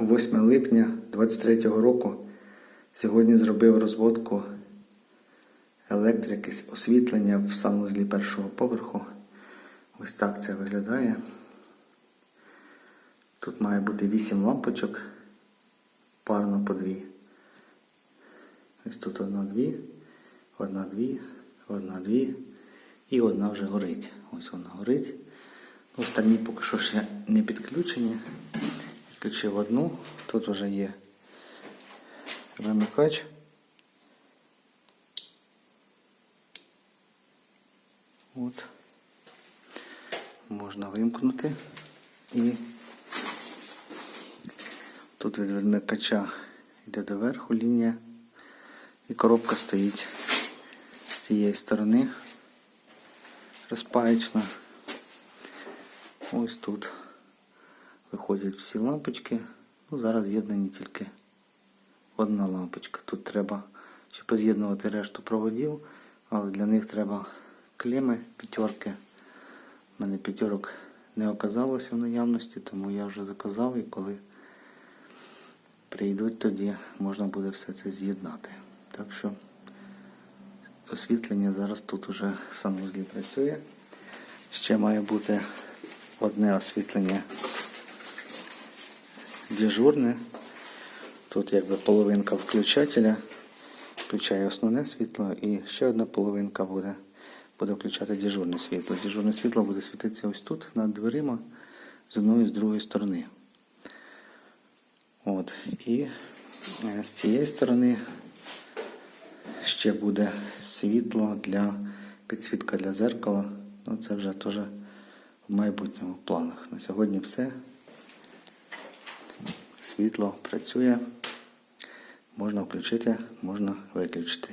8 липня 23 року. Сьогодні зробив розводку електрики, освітлення в санузлі першого поверху. Ось так це виглядає. Тут має бути 8 лампочок, парно по дві. Ось тут одна дві, одна дві, одна дві і одна вже горить. Ось вона горить. Останні поки що ще не підключені. Підключив одну, тут вже є вимикач. От. Можна вимкнути і тут від вимикача йде доверху лінія і коробка стоїть з цієї сторони розпаєчна. Ось тут виходять всі лампочки. Ну, зараз з'єднані тільки одна лампочка. Тут треба ще поз'єднувати решту проводів, але для них треба клеми, п'ятерки. У мене п'ятерок не оказалося в наявності, тому я вже заказав і коли прийдуть, тоді можна буде все це з'єднати. Так що освітлення зараз тут уже в санвузлі працює. Ще має бути одне освітлення дежурне. Тут якби половинка включателя включає основне світло і ще одна половинка буде, буде включати дежурне світло. Дежурне світло буде світитися ось тут над дверима з одної і з другої сторони. От. І е, з цієї сторони ще буде світло для підсвітка для зеркала. Ну, це вже теж в майбутньому планах. На сьогодні все. Світло працює. Можна включити, можна виключити.